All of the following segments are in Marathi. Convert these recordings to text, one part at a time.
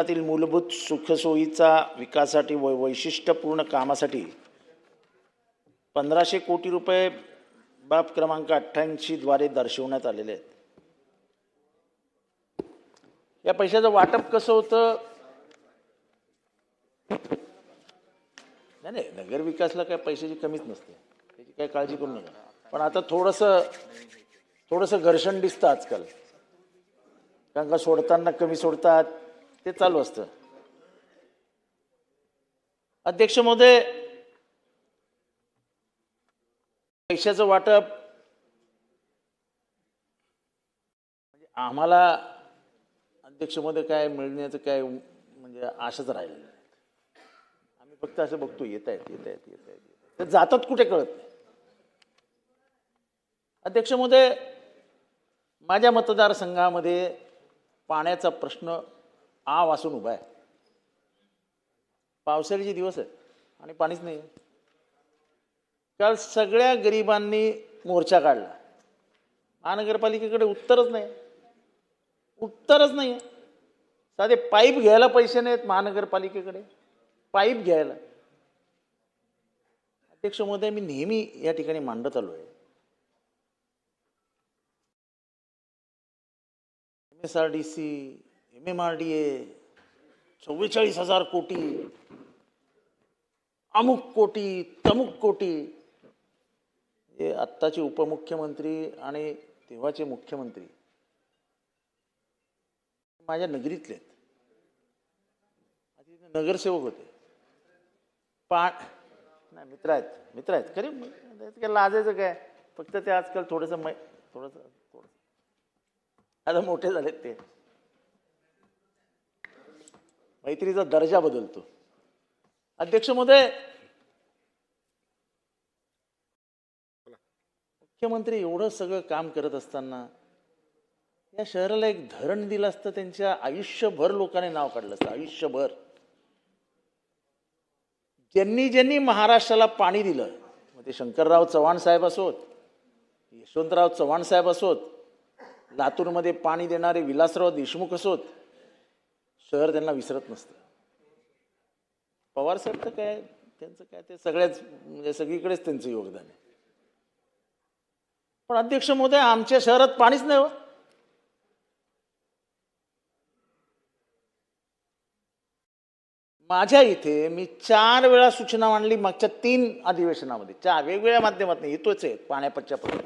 राज्यातील मूलभूत सुखसोयीचा विकासासाठी व वैशिष्ट्यपूर्ण कामासाठी पंधराशे कोटी रुपये बाब क्रमांक अठ्ठ्याऐंशी द्वारे दर्शवण्यात आलेले आहेत. या पैशाचं वाटप कसं होतं? नाही नाही नगरविकासला काय पैशाची कमीच नसते. त्याची काय काळजी करू नका. पण आता थोडंसं थोडंसं घर्षण दिसतं आजकाल. कारण का सोडताना कमी सोडतात ते चालू असतं. अध्यक्ष महोदय पैशाचं वाटप म्हणजे आम्हाला अध्यक्ष महोदय काय मिळण्याचं काय म्हणजे आशाच राहिली आम्ही फक्त असं बघतो येत आहेत येत आहेत येत आहेत ते जातात कुठे कळत नाही. अध्यक्ष महोदय माझ्या मतदारसंघामध्ये पाण्याचा प्रश्न आ वासून उभा आहे. पावसाळ्याचे दिवस आहेत आणि पाणीच नाही. काल सगळ्या गरिबांनी मोर्चा काढला. महानगरपालिकेकडे उत्तरच नाही. उत्तरच नाही. साधे पाईप घ्यायला पैसे नाहीत महानगरपालिकेकडे. पाईप घ्यायला. अध्यक्ष महोदय मी नेहमी या ठिकाणी मांडत आलो आहे. M S R D C M M R D A चव्वेचाळीस हजार कोटी अमुक कोटी तमुक कोटी. हे आत्ताचे उपमुख्यमंत्री आणि तेव्हाचे मुख्यमंत्री माझ्या नगरीतले आहेत. नगरसेवक होते. पा नाही मित्र आहेत मित्र आहेत. खरे काय लाजायचं काय? फक्त ते आजकाल थोडंसं मै थोडंसं थोडंसं आता मोठे झालेत ते. मैत्रीचा दर्जा बदलतो. अध्यक्ष महोदय मुख्यमंत्री एवढं सगळं काम करत असताना या शहराला एक धरण दिलं असतं त्यांच्या आयुष्यभर लोकांनी नाव काढलं असतं आयुष्यभर. ज्यांनी ज्यांनी महाराष्ट्राला पाणी दिलं मग ते शंकरराव चव्हाण साहेब असोत यशवंतराव चव्हाण साहेब असोत लातूरमध्ये पाणी देणारे विलासराव देशमुख असोत शहर त्यांना विसरत नसतं. पवार साहेब तर काय त्यांचं काय ते सगळ्याच म्हणजे सगळीकडेच त्यांचं योगदान आहे. पण अध्यक्ष महोदय आमच्या शहरात पाणीच नाही हो. माझ्या इथे मी चार वेळा सूचना मांडली मागच्या तीन अधिवेशनामध्ये. चार वेगवेगळ्या माध्यमातून येतोच आहे पाण्यापच्या प्रश्न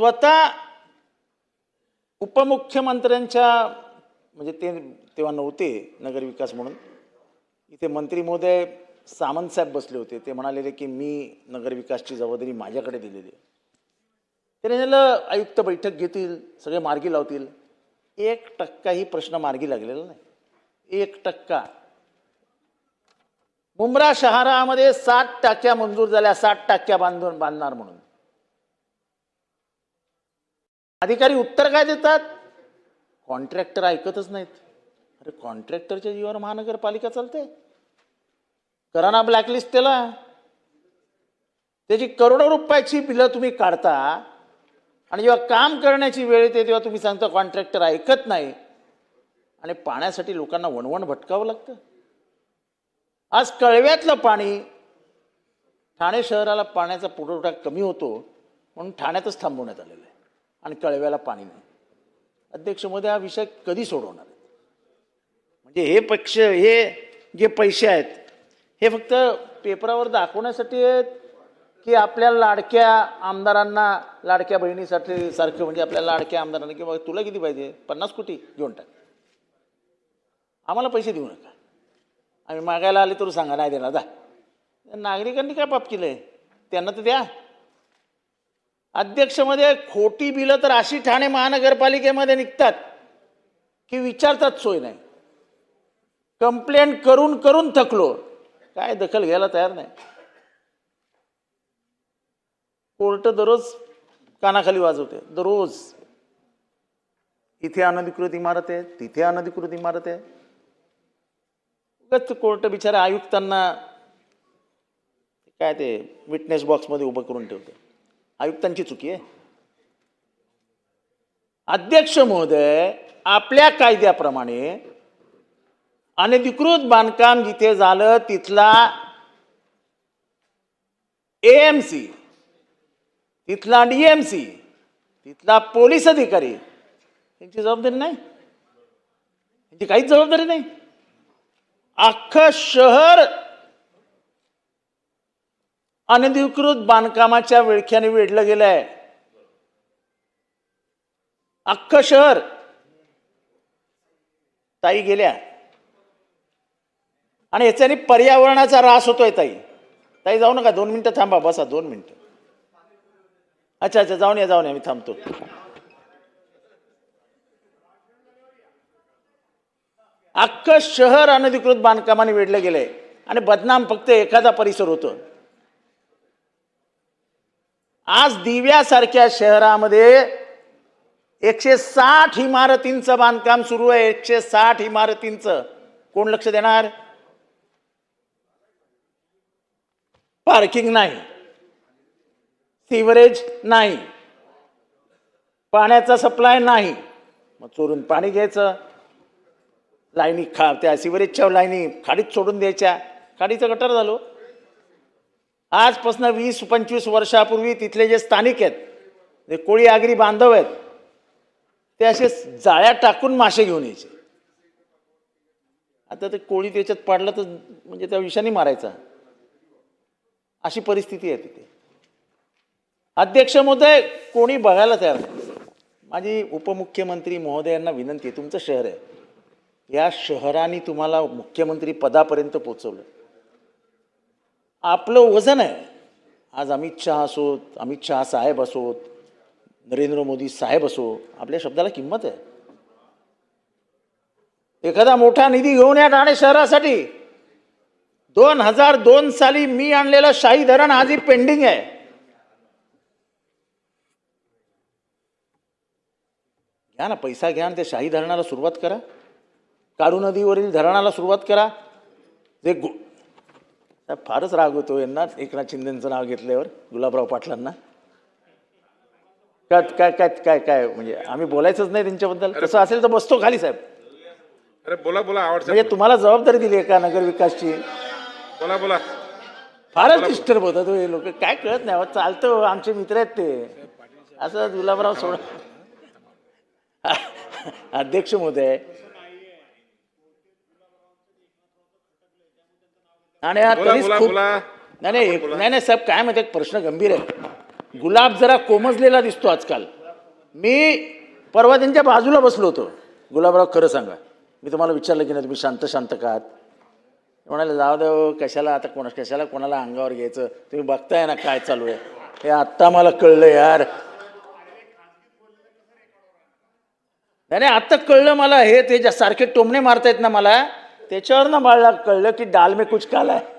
स्वतः उपमुख्यमंत्र्यांच्या म्हणजे ते तेव्हा नव्हते नगरविकास म्हणून. इथे मंत्री महोदय सामंत साहेब बसले होते. ते म्हणालेले की मी नगरविकासची जबाबदारी माझ्याकडे दिलेली आहे. त्याने झालं आयुक्त बैठक घेतील सगळे मार्गी लावतील. एक टक्काही प्रश्न मार्गी लागलेला नाही. एक टक्का. मुंब्रा शहरामध्ये सात टाक्या मंजूर झाल्या सात टाक्या बांधून बांधणार म्हणून. अधिकारी उत्तर काय देतात? कॉन्ट्रॅक्टर ऐकतच नाहीत. अरे कॉन्ट्रॅक्टरच्या जीवावर महानगरपालिका चालते. करा ना ब्लॅकलिस्ट त्याला. त्याची करोडो रुपयाची बिलं तुम्ही काढता आणि जेव्हा काम करण्याची वेळ येते तेव्हा तुम्ही सांगता कॉन्ट्रॅक्टर ऐकत नाही. आणि पाण्यासाठी लोकांना वणवण भटकावं लागतं. आज कळव्यातलं पाणी ठाणे शहराला पाण्याचा पुरवठा कमी होतो म्हणून ठाण्यातच थांबवण्यात आलेलं आहे आणि कळव्याला पाणी नाही. अध्यक्ष मोदी हा विषय कधी सोडवणार म्हणजे हे पक्ष हे जे पैसे आहेत हे फक्त पेपरावर दाखवण्यासाठी आहेत की आपल्या लाडक्या आमदारांना लाडक्या बहिणीसाठी सारखं म्हणजे आपल्या लाडक्या आमदारांना किंवा तुला किती पाहिजे? पन्नास कोटी घेऊन टाक. आम्हाला पैसे देऊ नका. आम्ही मागायला आले तर सांगा नाही देणार दा नागरिकांनी काय पाप आहे त्यांना तर द्या. अध्यक्षमध्ये खोटी बिलं तर अशी ठाणे महानगरपालिकेमध्ये निघतात की विचारतात सोय नाही. कंप्लेंट करून करून थकलो. काय दखल घ्यायला तयार नाही. कोर्ट दररोज कानाखाली वाजवते. दररोज. इथे अनधिकृत इमारत आहे तिथे अनधिकृत इमारत आहे. उगत कोर्ट बिचारा आयुक्तांना काय ते विटनेस बॉक्समध्ये उभं करून ठेवतं. आयुक्तांची चुकी आहे. अध्यक्ष महोदय आपल्या कायद्याप्रमाणे अनधिकृत बांधकाम जिथे झालं तिथला एएमसी तिथला डीएमसी तिथला पोलीस अधिकारी यांची जबाबदारी नाही. यांची काहीच जबाबदारी नाही. अख्खं शहर अनधिकृत बांधकामाच्या विळख्याने वेढलं गेलंय. अख्खं शहर ताई गेल्या. आणि याच्याने पर्यावरणाचा ऱ्हास होतोय ताई. ताई जाऊ नका दोन मिनटं थांबा बसा दोन मिनटं. अच्छा अच्छा जाऊन या जाऊन या मी थांबतो. अख्खं शहर अनधिकृत बांधकामाने वेढलं गेलंय. आणि बदनाम फक्त एखादा परिसर होतो. आज दिव्यासारख्या शहरामध्ये एकशे साठ इमारतींचं बांधकाम सुरू आहे. एकशे साठ इमारतींचं. कोण लक्ष देणार? पार्किंग नाही. सिवरेज नाही. पाण्याचा सप्लाय नाही. मग चोरून पाणी घ्यायचं. लाईनी खा त्या सिवरेजच्या लाईनी खाडीत सोडून द्यायच्या. खाडीचं गटर झालो. आजपासून वीस पंचवीस वर्षापूर्वी तिथले जे स्थानिक आहेत जे कोळी आगरी बांधव आहेत ते असे जाळ्या टाकून मासे घेऊन यायचे. आता ते कोळी त्याच्यात पाडलं तर म्हणजे त्या विषाने मारायचा. अशी परिस्थिती आहे तिथे. अध्यक्ष महोदय कोणी बघायला तयार नाही. माझी उपमुख्यमंत्री महोदयांना विनंती आहे तुमचं शहर आहे. या शहराने तुम्हाला मुख्यमंत्री पदापर्यंत पोचवलं आपलं वजन आहे. आज अमित शहा असोत अमित शहा साहेब असोत नरेंद्र मोदी साहेब असो आपल्या शब्दाला किंमत आहे. एखादा मोठा निधी घेऊन या ठाणे शहरासाठी. दोन हजार दोन साली मी आणलेलं शाही धरण आजही पेंडिंग आहे. घ्या ना पैसा घ्या आणि ते शाही धरणाला सुरुवात करा. काळू नदीवरील धरणाला सुरुवात करा. जे गु फारच राग होतो यांना. एकनाथ शिंदेचं नाव घेतल्यावर गुलाबराव पाटलांना. काय काय काय काय काय? म्हणजे आम्ही बोलायचंच नाही त्यांच्याबद्दल. तसं असेल तर बसतो खाली साहेब. अरे बोला बोला आवड म्हणजे तुम्हाला जबाबदारी दिली आहे का नगर विकासची? बोला बोला. फारच डिस्टर्ब होता तो हे लोक. काय कळत नाही अहो, चालतं हो, आमचे मित्र आहेत ते. असं गुलाबराव सोड. अध्यक्ष महोदय आणि हा बोला तरीच बोला खूप बोला. नाही नाही एक- नाही नाही साहेब काय माहिती प्रश्न गंभीर आहे. गुलाब जरा कोमजलेला दिसतो आजकाल. मी परवा त्यांच्या बाजूला बसलो होतो. गुलाबराव खरं सांगा. मी तुम्हाला विचारलं की नाही तुम्ही शांत शांत का आहात? म्हणाले जाऊ दे हो, कशाला आता कोणा कशाला कोणाला अंगावर घ्यायचं? तुम्ही बघताय ना काय चालू आहे. हे आत्ता मला कळलं यार. नाही नाही आत्ता कळलं मला हे ते ज्या सारखे टोमणे मारतायत ना मला त्याच्यावर ना मला कळलं की डाल में कुछ काला है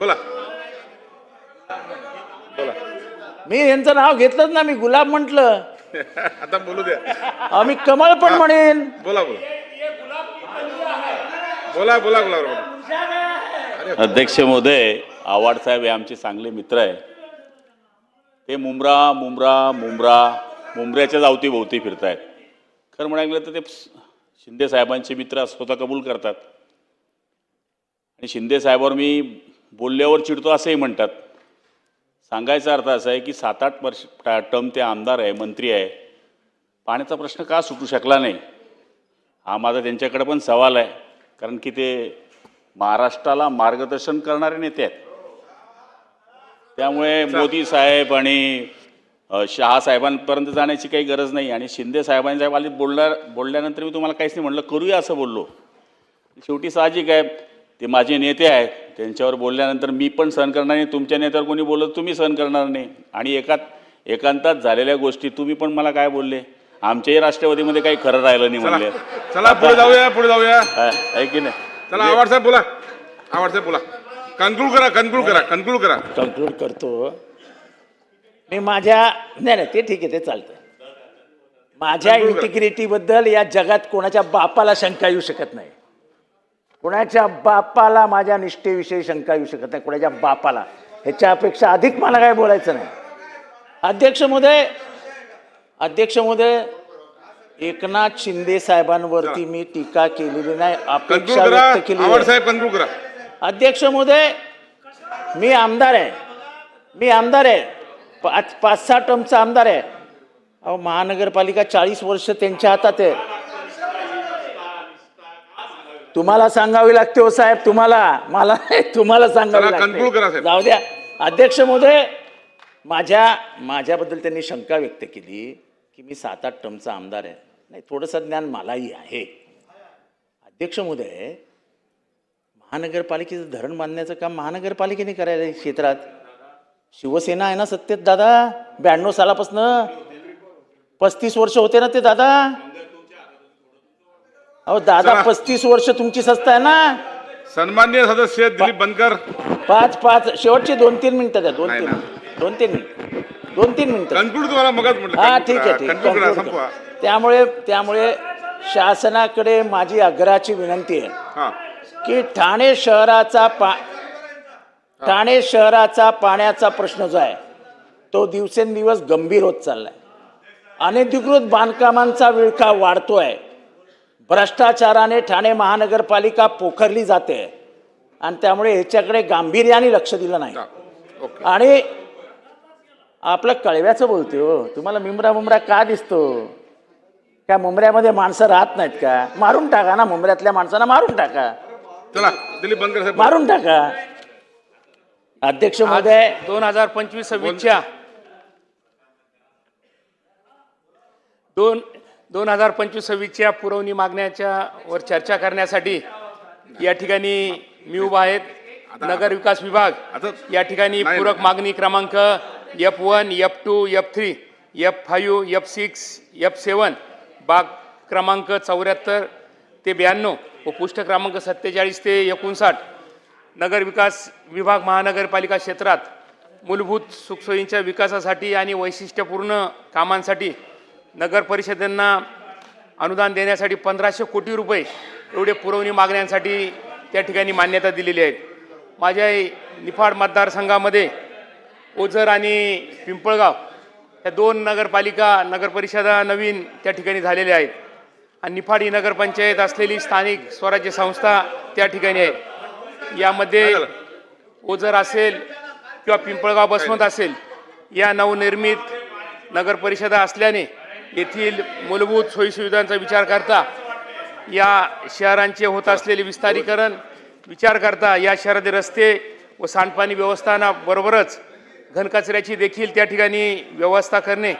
बोला. बोला. मी यांचं नाव घेतलंच ना मी गुलाब म्हटलं. आता बोलू द्या. आम्ही कमळ पण म्हणेन. बोला बोला. बोला बोला बोला अध्यक्ष महोदय आव्हाड साहेब हे आमचे चांगले मित्र आहे. ते मुंब्रा मुंब्रा मुंब्रा मुंबऱ्याच्याच अवतीभोवती फिरत आहेत खरं म्हणायला गेलं तर ते शिंदे साहेबांचे मित्र स्वतः कबूल करतात. आणि शिंदे साहेबावर मी बोलल्यावर चिडतो असंही म्हणतात. सांगायचा अर्थ असा आहे की सात आठ वर्ष टर्म ते आमदार आहे मंत्री आहे. पाण्याचा प्रश्न का सुटू शकला नाही? हा माझा त्यांच्याकडे पण सवाल आहे. कारण की ते महाराष्ट्राला मार्गदर्शन करणारे नेते आहेत. त्यामुळे मोदी साहेब आणि शहा साहेबांपर्यंत जाण्याची काही गरज नाही आणि शिंदे साहेबांच्या वाली बोलल्या बोलल्यानंतर मी तुम्हाला काहीच नाही म्हणलं करूया असं बोललो. शेवटी साहजिक आहे ते माझे नेते आहेत त्यांच्यावर बोलल्यानंतर मी पण सहन करणार नाही तुमच्या नेत्यावर कोणी बोललं तुम्ही सहन करणार नाही. आणि एकात एकांतात झालेल्या गोष्टी तुम्ही पण मला काय बोलले? आमच्याही राष्ट्रवादीमध्ये काही खरं राहिलं नाही म्हणले. चला पुढे जाऊया पुढे जाऊया. हा, आहे की नाही? चला आवाड साहेब बोला आवाड साहेब बोला. कन्क्लूड करा कन्क्लूड करा कन्क्लूड करा कन्क्लूड करतो मी माझ्या नाही नाही ते ठीक आहे ते चालतं माझ्या. इंटिग्रिटीबद्दल या जगात कोणाच्या बापाला शंका येऊ शकत नाही. कोणाच्या बापाला माझ्या निष्ठेविषयी शंका येऊ शकत नाही कोणाच्या बापाला. ह्याच्या अपेक्षा अधिक मला काय बोलायचं नाही. अध्यक्ष महोदय अध्यक्ष महोदय एकनाथ शिंदे साहेबांवरती मी टीका केलेली नाही अपेक्षा व्यक्त केली अध्यक्ष महोदय मी आमदार आहे. मी आमदार आहे. पाच पाच सहा टर्मचा आमदार आहे. अहो महानगरपालिका चाळीस वर्ष त्यांच्या हातात आहे. तुम्हाला सांगावी लागते हो साहेब तुम्हाला मला तुम्हाला सांगावी लागते. जाऊ द्या. अध्यक्ष महोदय माझ्या माझ्याबद्दल त्यांनी शंका व्यक्त केली की मी सात आठ टर्मचा आमदार आहे. नाही थोडंसं ज्ञान मलाही आहे. अध्यक्ष महोदय महानगरपालिकेचं धरण बांधण्याचं काम महानगरपालिकेने करायला क्षेत्रात. शिवसेना आहे ना सत्तेत दादा? ब्याण्णव सालापासनं? पस्तीस वर्ष होते ना ते दादा? अहो दादा. पस्तीस वर्ष तुमची संस्था आहे ना? सन्मान्य सदस्य दिलीप बनकर. पाच पाच शेवटची दोन तीन मिनिटं द्या दोन नाही तीन ना. दोन तीन मिनिट दोन तीन मिनिटं. कन्क्लूड तुम्हाला मगच म्हटलं. हा ठीक आहे ठीक करा आहे त्यामुळे त्यामुळे शासनाकडे माझी आग्रहाची विनंती आहे हा. की ठाणे शहराचा पा ठाणे शहराचा पाण्याचा प्रश्न जो आहे तो दिवसेंदिवस गंभीर होत चाललाय. अनधिकृत बांधकामांचा विळखा वाढतोय. भ्रष्टाचाराने ठाणे महानगरपालिका पोखरली जाते आणि त्यामुळे ह्याच्याकडे गांभीर्याने लक्ष दिलं नाही. आणि आपलं कळव्याचं बोलते हो. तुम्हाला मिमरा मुमरा का दिसतो? त्या मुंबऱ्यामध्ये माणसं राहत नाहीत का? मारून टाका ना मुंबऱ्यातल्या माणसांना मारून टाका. चला दिलीप बनकर मारून टाका. अध्यक्ष महोदय दोन हजार पंचवीस सव्वीसच्या दोन दोन हजार पंचवीस सव्वीसच्या पुरवणी मागण्याच्या वर चर्चा करण्यासाठी या ठिकाणी मी उभा आहेत नगर विकास विभाग या ठिकाणी पूरक. मागणी क्रमांक F one F two F three F five F six F seven बाग क्रमांक चौऱ्याहत्तर ते ब्याण्णव व पुष्ट क्रमांक सत्तेचाळीस ते एकोणसाठ नगर विकास विभाग महानगरपालिका क्षेत्रात मूलभूत सुखसोयींच्या विकासासाठी आणि वैशिष्ट्यपूर्ण कामांसाठी नगर परिषदांना अनुदान देण्यासाठी पंधराशे कोटी रुपये एवढे पुरवणी मागण्यांसाठी त्या ठिकाणी मान्यता दिलेली आहे. माझ्या निफाड मतदारसंघामध्ये ओझर आणि पिंपळगाव या दोन नगरपालिका नगरपरिषदा नवीन त्या ठिकाणी झालेल्या आहेत. आणि निफाड ही नगरपंचायत असलेली स्थानिक स्वराज्य संस्था त्या ठिकाणी आहे. यामध्ये? ओझर असेल किंवा पिंपळगाव बसवंत असेल या नवनिर्मित नगर परिषदा असल्याने येथील मूलभूत सोयीसुविधांचा विचार करता या शहरांचे होत असलेले विस्तारीकरण विचार करता या शहरातील रस्ते व सांडपाणी व्यवस्थापनाबरोबरच घनकचऱ्याची देखील त्या ठिकाणी व्यवस्था करणे